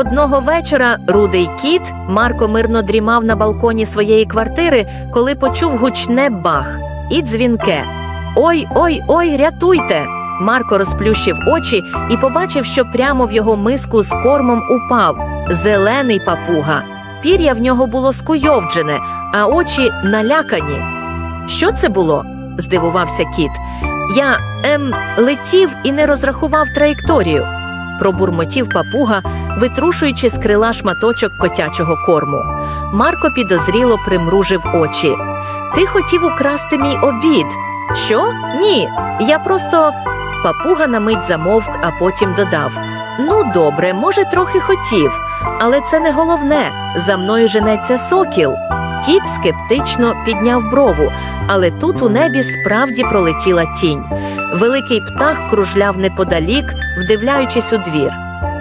Одного вечора рудий кіт Марко мирно дрімав на балконі своєї квартири, коли почув гучне бах і дзвінке. Ой, ой, ой, рятуйте! Марко розплющив очі і побачив, що прямо в його миску з кормом упав зелений папуга. Пір'я в нього було скуйовджене, а очі налякані. Що це було? здивувався кіт. Я ем, летів і не розрахував траєкторію, пробурмотів папуга, витрушуючи з крила шматочок котячого корму. Марко підозріло примружив очі. Ти хотів украсти мій обід. Що? Ні. Я просто. Папуга на мить замовк, а потім додав: Ну, добре, може, трохи хотів, але це не головне. За мною женеться сокіл. Кіт скептично підняв брову, але тут у небі справді пролетіла тінь. Великий птах кружляв неподалік, вдивляючись у двір.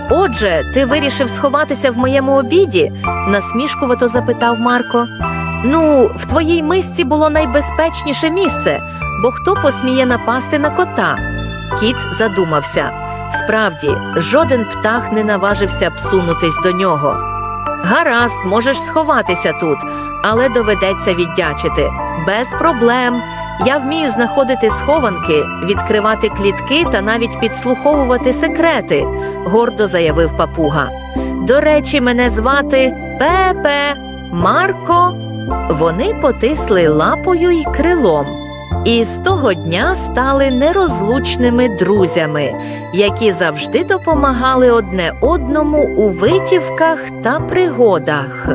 Отже, ти вирішив сховатися в моєму обіді? насмішкувато запитав Марко. Ну, в твоїй мисці було найбезпечніше місце, бо хто посміє напасти на кота? Кіт задумався. Справді, жоден птах не наважився б сунутись до нього. Гаразд, можеш сховатися тут, але доведеться віддячити. Без проблем. Я вмію знаходити схованки, відкривати клітки та навіть підслуховувати секрети, гордо заявив папуга. До речі, мене звати Пепе, Марко. Вони потисли лапою й крилом. І з того дня стали нерозлучними друзями, які завжди допомагали одне одному у витівках та пригодах.